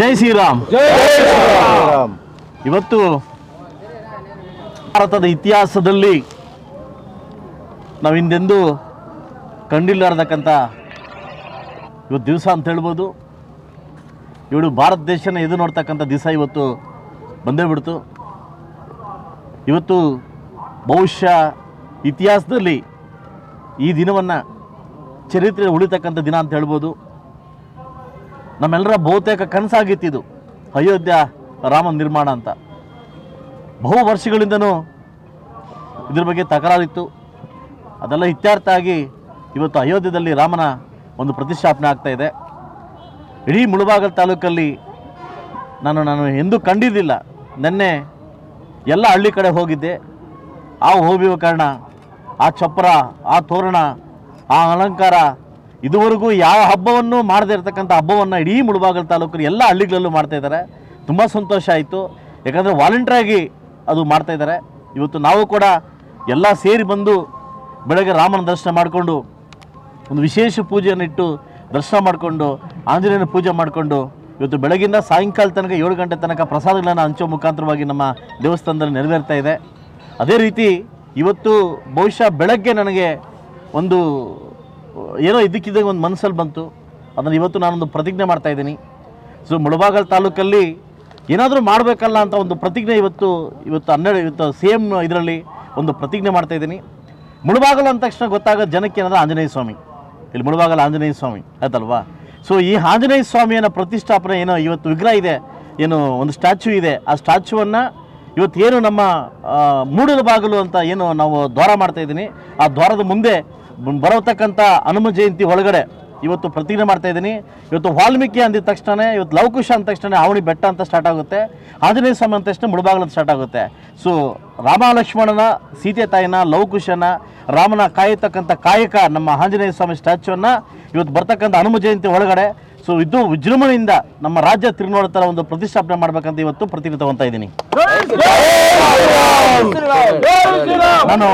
ಜೈ ಶ್ರೀರಾಮ್. ಇವತ್ತು ಭಾರತದ ಇತಿಹಾಸದಲ್ಲಿ ನಾವು ಹಿಂದೆಂದು ಕಂಡಿಲ್ಲಾರ್ದಕ್ಕಂಥ ಇವತ್ತು ದಿವಸ ಅಂತ ಹೇಳ್ಬೋದು. ಇವಳು ಭಾರತ ದೇಶನ ಎದು ನೋಡ್ತಕ್ಕಂಥ ದಿವಸ ಇವತ್ತು ಬಂದೇ ಬಿಡ್ತು. ಇವತ್ತು ಬಹುಶಃ ಇತಿಹಾಸದಲ್ಲಿ ಈ ದಿನವನ್ನು ಚರಿತ್ರೆ ಉಳಿತಕ್ಕಂಥ ದಿನ ಅಂತ ಹೇಳ್ಬೋದು. ನಮ್ಮೆಲ್ಲರ ಬಹುತೇಕ ಕನಸಾಗಿತ್ತಿದು. ಅಯೋಧ್ಯ ರಾಮ ನಿರ್ಮಾಣ ಅಂತ. ಬಹು ವರ್ಷಗಳಿಂದನೂ ಇದ್ರ ಬಗ್ಗೆ ತಕರಾರಿತ್ತು. ಅದೆಲ್ಲ ಇತ್ಯರ್ಥ ಆಗಿ ಇವತ್ತು ಅಯೋಧ್ಯದಲ್ಲಿ ರಾಮನ ಒಂದು ಪ್ರತಿಷ್ಠಾಪನೆ ಆಗ್ತಾ ಇದೆ. ಇಡೀ ಮುಳುಬಾಗಲ್ ತಾಲೂಕಲ್ಲಿ ನಾನು ನಾನು ಎಂದೂ ಕಂಡಿದ್ದಿಲ್ಲ ನೆನ್ನೆ ಎಲ್ಲ ಹಳ್ಳಿ ಕಡೆ ಹೋಗಿದ್ದೆ. ಆ ಹೋಗಿವ ಕಾರಣ, ಆ ಚಪ್ಪರ ಆ ತೋರಣ, ಆ ಅಲಂಕಾರ ಇದುವರೆಗೂ ಯಾವ ಹಬ್ಬವನ್ನು ಮಾಡದೇ ಇರತಕ್ಕಂಥ ಹಬ್ಬವನ್ನು ಇಡೀ ಮುಳುಬಾಗಲ್ ತಾಲೂಕಿನ ಎಲ್ಲ ಹಳ್ಳಿಗಳಲ್ಲೂ ಮಾಡ್ತಾ ಇದ್ದಾರೆ. ತುಂಬ ಸಂತೋಷ ಆಯಿತು. ಯಾಕಂದರೆ ವಾಲಂಟ್ರಾಗಿ ಅದು ಮಾಡ್ತಾ ಇದ್ದಾರೆ. ಇವತ್ತು ನಾವು ಕೂಡ ಎಲ್ಲ ಸೇರಿ ಬಂದು ಬೆಳಗ್ಗೆ ರಾಮನ ದರ್ಶನ ಮಾಡಿಕೊಂಡು ಒಂದು ವಿಶೇಷ ಪೂಜೆಯನ್ನು ಇಟ್ಟು ದರ್ಶನ ಮಾಡಿಕೊಂಡು ಆಂಜನೇಯನ ಪೂಜೆ ಮಾಡಿಕೊಂಡು ಇವತ್ತು ಬೆಳಗಿಂದ ಸಾಯಂಕಾಲ ತನಕ ಏಳು ಗಂಟೆ ತನಕ ಪ್ರಸಾದಗಳನ್ನು ಹಂಚೋ ಮುಖಾಂತರವಾಗಿ ನಮ್ಮ ದೇವಸ್ಥಾನದಲ್ಲಿ ನೆರವೇರ್ತಾ ಇದೆ. ಅದೇ ರೀತಿ ಇವತ್ತು ಬಹುಶಃ ಬೆಳಗ್ಗೆ ನನಗೆ ಒಂದು ಏನೋ ಇದಕ್ಕಿದ್ದಾಗ ಒಂದು ಮನಸ್ಸಲ್ಲಿ ಬಂತು. ಅದನ್ನು ಇವತ್ತು ನಾನೊಂದು ಪ್ರತಿಜ್ಞೆ ಮಾಡ್ತಾ ಇದ್ದೀನಿ. ಸೊ, ಮುಳಬಾಗಲ್ ತಾಲೂಕಲ್ಲಿ ಏನಾದರೂ ಮಾಡಬೇಕಲ್ಲ ಅಂತ ಒಂದು ಪ್ರತಿಜ್ಞೆ ಇವತ್ತು ಇವತ್ತು ಹನ್ನೆರಡು, ಇವತ್ತು ಸೇಮ್ ಇದರಲ್ಲಿ ಒಂದು ಪ್ರತಿಜ್ಞೆ ಮಾಡ್ತಾ ಇದ್ದೀನಿ. ಮುಳಬಾಗಲು ಅಂದ ತಕ್ಷಣ ಗೊತ್ತಾಗೋದು ಜನಕ್ಕೆ ಏನಂದ್ರೆ ಆಂಜನೇಯ ಸ್ವಾಮಿ. ಇಲ್ಲಿ ಮುಳಬಾಗಲು ಆಂಜನೇಯ ಸ್ವಾಮಿ, ಆಯ್ತಲ್ವಾ? ಸೊ, ಈ ಆಂಜನೇಯ ಸ್ವಾಮಿಯನ್ನು ಪ್ರತಿಷ್ಠಾಪನೆ ಏನೋ ಇವತ್ತು ವಿಗ್ರಹ ಇದೆ, ಏನು ಒಂದು ಸ್ಟ್ಯಾಚ್ಯೂ ಇದೆ. ಆ ಸ್ಟ್ಯಾಚ್ಯೂವನ್ನು ಇವತ್ತು ಏನು ನಮ್ಮ ಮೂಡಲ ಬಾಗಿಲು ಅಂತ ಏನು ನಾವು ದ್ವಾರ ಮಾಡ್ತಾ ಇದ್ದೀನಿ. ಆ ದ್ವಾರದ ಮುಂದೆ ಬರತಕ್ಕಂಥ ಹನುಮ ಜಯಂತಿ ಒಳಗಡೆ ಇವತ್ತು ಪ್ರತಿಜ್ಞೆ ಮಾಡ್ತಾ ಇದ್ದೀನಿ. ಇವತ್ತು ವಾಲ್ಮೀಕಿ ಅಂದಿದ ತಕ್ಷಣ ಇವತ್ತು ಲವಕುಶ ಅಂದ ತಕ್ಷಣ ಅವಣಿ ಬೆಟ್ಟ ಅಂತ ಸ್ಟಾರ್ಟ್ ಆಗುತ್ತೆ. ಆಂಜನೇಯ ಸ್ವಾಮಿ ಅಂದ ತಕ್ಷಣ ಮುಳುಬಾಗಿಲು ಸ್ಟಾರ್ಟ್ ಆಗುತ್ತೆ. ಸೊ ರಾಮ ಲಕ್ಷ್ಮಣನ ಸೀತೆ ತಾಯಿನ, ಲವಕುಶನ, ರಾಮನ ಕಾಯತಕ್ಕಂಥ ಕಾಯಕ ನಮ್ಮ ಆಂಜನೇಯ ಸ್ವಾಮಿ ಸ್ಟ್ಯಾಚ್ಯೂನ ಇವತ್ತು ಬರ್ತಕ್ಕಂಥ ಹನುಮ ಜಯಂತಿ ಒಳಗಡೆ ಸೊ ಇದು ವಿಜೃಂಭಣೆಯಿಂದ ನಮ್ಮ ರಾಜ್ಯ ತಿರುನೋಡ ಥರ ಒಂದು ಪ್ರತಿಷ್ಠಾಪನೆ ಮಾಡ್ಬೇಕಂತ ಇವತ್ತು ಪ್ರತಿಜ್ಞೆ ತಗೊಂತ ಇದ್ದೀನಿ. ನಾನು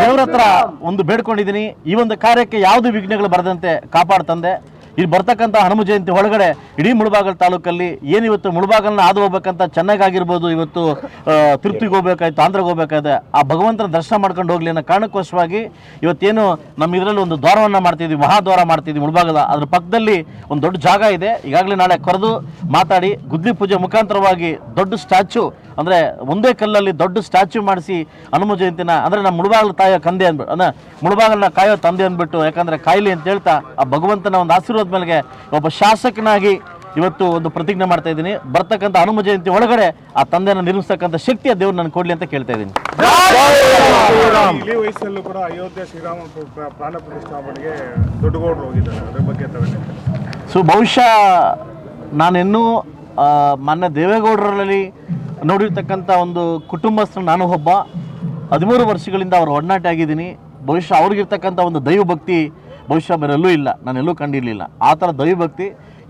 ದೇವ್ರ ಹತ್ರ ಒಂದು ಬೇಡ್ಕೊಂಡಿದ್ದೀನಿ. ಈ ಒಂದು ಕಾರ್ಯಕ್ಕೆ ಯಾವುದು ವಿಘ್ನಗಳು ಬರದಂತೆ ಕಾಪಾಡ್ತಂದೆ. ಇಲ್ಲಿ ಬರ್ತಕ್ಕಂಥ ಹನುಮ ಜಯಂತಿ ಒಳಗಡೆ ಇಡೀ ಮುಳಬಾಗಲ್ ತಾಲೂಕಲ್ಲಿ ಏನು ಇವತ್ತು ಮುಳುಬಾಗಲ್ನ ಹಾದು ಹೋಗ್ಬೇಕಂತ ಚೆನ್ನಾಗಾಗಿರ್ಬೋದು ಇವತ್ತು ತೃಪ್ತಿಗೆ ಹೋಗ್ಬೇಕಾಯ್ತು ಆಂಧ್ರಗೆ ಹೋಗ್ಬೇಕಾಯ್ತು, ಆ ಭಗವಂತನ ದರ್ಶನ ಮಾಡ್ಕೊಂಡು ಹೋಗ್ಲಿ ಅನ್ನೋ ಕಾರಣಕ್ಕೋಸ್ಕರವಾಗಿ ಇವತ್ತೇನು ನಮ್ಮ ಇದರಲ್ಲಿ ಒಂದು ದ್ವಾರವನ್ನು ಮಾಡ್ತಿದ್ವಿ, ಮಹಾದ್ವಾರ ಮಾಡ್ತಿದ್ವಿ ಮುಳಬಾಗಲ. ಅದ್ರ ಪಕ್ಕದಲ್ಲಿ ಒಂದು ದೊಡ್ಡ ಜಾಗ ಇದೆ. ಈಗಾಗಲೇ ನಾಳೆ ಕರೆದು ಮಾತಾಡಿ ಗುದ್ಲಿ ಪೂಜೆ ಮುಖಾಂತರವಾಗಿ ದೊಡ್ಡ ಸ್ಟ್ಯಾಚು, ಅಂದರೆ ಒಂದೇ ಕಲ್ಲಲ್ಲಿ ದೊಡ್ಡ ಸ್ಟ್ಯಾಚ್ಯೂ ಮಾಡಿಸಿ ಹನುಮ ಜಯಂತಿನ, ಅಂದರೆ ನಮ್ಮ ಮುಳುಬಾಗಲ ತಾಯೋ ಕಂದೆ ಅಂದ್ಬಿಟ್ಟು, ಅಂದರೆ ಮುಳುಬಾಗಲನ್ನ ಕಾಯೋ ತಂದೆ ಅಂದ್ಬಿಟ್ಟು, ಯಾಕಂದರೆ ಕಾಯಿಲೆ ಅಂತ ಹೇಳ್ತಾ ಆ ಭಗವಂತನ ಒಂದು ಆಶೀರ್ವಾದ ಮೇಲೆಗೆ ಒಬ್ಬ ಶಾಸಕನಾಗಿ ಇವತ್ತು ಒಂದು ಪ್ರತಿಜ್ಞೆ ಮಾಡ್ತಾ ಇದ್ದೀನಿ. ಬರ್ತಕ್ಕಂಥ ಹನುಮ ಜಯಂತಿ ಒಳಗಡೆ ಆ ತಂದೆಯನ್ನು ನಿರ್ಮಿಸ್ತಕ್ಕಂಥ ಶಕ್ತಿಯ ದೇವ್ರು ನಾನು ಕೊಡಲಿ ಅಂತ ಕೇಳ್ತಾ ಇದ್ದೀನಿ. ವಯಸ್ಸಲ್ಲೂ ಕೂಡ ಅಯೋಧ್ಯೆ ಶ್ರೀರಾಮ ಪ್ರ- ಪ್ರ- ಪ್ರಾಣ ಪ್ರತಿಷ್ಠಾಪನೆಗೆ ದೊಡ್ಡಗೌಡರು ಹೋಗಿದ್ದಾರೆ ಅದ್ರ ಬಗ್ಗೆ ಸೊ ಬಹುಶಃ ನಾನಿನ್ನೂ ಮನ್ನ ಮಾನ್ಯ ದೇವೇಗೌಡರಲ್ಲಿ ನೋಡಿರ್ತಕ್ಕಂಥ ಒಂದು ಕುಟುಂಬಸ್ಥರು ನಾನು ಒಬ್ಬ. ಹದಿಮೂರು ವರ್ಷಗಳಿಂದ ಅವರು ಒಡನಾಟ ಆಗಿದ್ದೀನಿ. ಬಹುಶಃ ಅವ್ರಿಗಿರ್ತಕ್ಕಂಥ ಒಂದು ದೈವಭಕ್ತಿ ಬಹುಶಃ ಬೇರೆಲ್ಲೂ ಇಲ್ಲ. ನಾನು ಎಲ್ಲೂ ಕಂಡಿರಲಿಲ್ಲ. ಆ ಥರ ದೈವಭಕ್ತಿ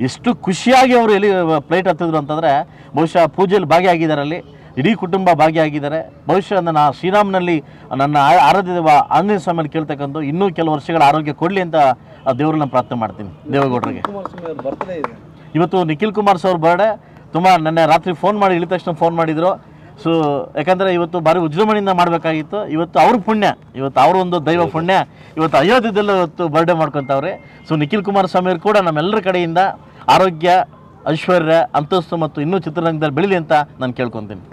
ಎಷ್ಟು ಖುಷಿಯಾಗಿ ಅವರು ಎಲ್ಲಿ ಪ್ಲೇಟ್ ಹತ್ತಿದ್ರು ಅಂತಂದರೆ ಬಹುಶಃ ಪೂಜೆಯಲ್ಲಿ ಭಾಗಿಯಾಗಿದ್ದಾರೆ ಅಲ್ಲಿ ಇಡೀ ಕುಟುಂಬ ಭಾಗಿಯಾಗಿದ್ದಾರೆ. ಬಹುಶಃ ನನ್ನ ಶ್ರೀರಾಮನಲ್ಲಿ ನನ್ನ ಆರಾಧ್ಯ ದೇವ ಆಂಜನೇಯ ಸ್ವಾಮಿಯಲ್ಲಿ ಕೇಳ್ತಕ್ಕಂಥ ಇನ್ನೂ ಕೆಲವು ವರ್ಷಗಳ ಆರೋಗ್ಯ ಕೊಡಲಿ ಅಂತ ಆ ದೇವರನ್ನ ಪ್ರಾರ್ಥನೆ ಮಾಡ್ತೀನಿ. ದೇವೇಗೌಡರಿಗೆ. ಇವತ್ತು ನಿಖಿಲ್ ಕುಮಾರ್ ಸರ್ ಬರ್ಡೇ ತುಂಬ ನೆನ್ನೆ ರಾತ್ರಿ ಫೋನ್ ಮಾಡಿ ಇಳಿದ ತಕ್ಷಣ ಫೋನ್ ಮಾಡಿದರು. ಸೊ ಯಾಕಂದರೆ ಇವತ್ತು ಭಾರಿ ವಿಜೃಂಭಣೆಯಿಂದ ಮಾಡಬೇಕಾಗಿತ್ತು. ಇವತ್ತು ಅವ್ರ ಪುಣ್ಯ. ಇವತ್ತು ಅವ್ರ ಒಂದು ದೈವ ಪುಣ್ಯ. ಇವತ್ತು ಅಯೋಧ್ಯದಲ್ಲೂ ಇವತ್ತು ಬರ್ಡೇ ಮಾಡ್ಕೊತಾವ್ರೆ. ಸೊ ನಿಖಿಲ್ ಕುಮಾರಸ್ವಾಮಿಯವರು ಕೂಡ ನಮ್ಮೆಲ್ಲರ ಕಡೆಯಿಂದ ಆರೋಗ್ಯ ಐಶ್ವರ್ಯ ಅಂತಸ್ತು ಮತ್ತು ಇನ್ನೂ ಚಿತ್ರರಂಗದಲ್ಲಿ ಬೆಳೀಲಿ ಅಂತ ನಾನು ಕೇಳ್ಕೊತೀನಿ.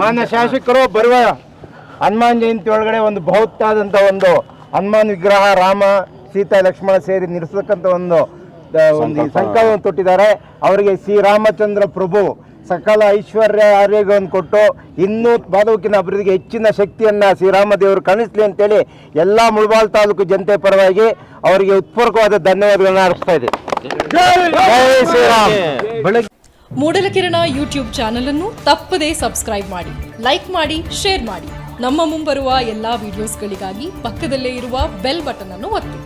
ಮಾನ್ಯ ಶಾಸಕರು ಬರುವ ಹನುಮಾನ್ ಜಯಂತಿ ಒಳಗಡೆ ಒಂದು ಬೃಹತ್ತಾದಂಥ ಒಂದು ಹನುಮಾನ್ ವಿಗ್ರಹ ರಾಮ ಸೀತಾ ಲಕ್ಷ್ಮಣ ಸೇರಿ ನಿಲ್ಲಿಸತಕ್ಕಂಥ ಒಂದು ಒಂದು ಈ ಸಂಕಲ್ಪವನ್ನು ತೊಟ್ಟಿದ್ದಾರೆ. ಅವರಿಗೆ ಶ್ರೀರಾಮಚಂದ್ರ ಪ್ರಭು ಸಕಲ ಐಶ್ವರ್ಯ ಆರೋಗ್ಯವನ್ನು ಕೊಟ್ಟು ಇನ್ನೂ ಬಾದೂಕಿನ ಅಭಿವೃದ್ಧಿಗೆ ಹೆಚ್ಚಿನ ಶಕ್ತಿಯನ್ನ ಶ್ರೀರಾಮ ದೇವರು ಕಾಣಿಸ್ಲಿ ಅಂತೇಳಿ ಎಲ್ಲ ಮುಳಬಾಲ್ ತಾಲೂಕು ಜನತೆ ಪರವಾಗಿ ಅವರಿಗೆ ಉತ್ಪೂರ್ವಕವಾದ ಧನ್ಯವಾದಗಳನ್ನು ಅರ್ಪಿಸ್ತಾ ಇದೆ ಮೂಡಲಕಿರಣ ಯೂಟ್ಯೂಬ್ ಚಾನೆಲ್ ಅನ್ನು ತಪ್ಪದೇ ಸಬ್ಸ್ಕ್ರೈಬ್ ಮಾಡಿ ಲೈಕ್ ಮಾಡಿ ಶೇರ್ ಮಾಡಿ. ನಮ್ಮ ಮುಂಬರುವ ಎಲ್ಲಾ ವಿಡಿಯೋಸ್ಗಳಿಗಾಗಿ ಪಕ್ಕದಲ್ಲೇ ಇರುವ ಬೆಲ್ ಬಟನ್ ಅನ್ನು ಒತ್ತಿ.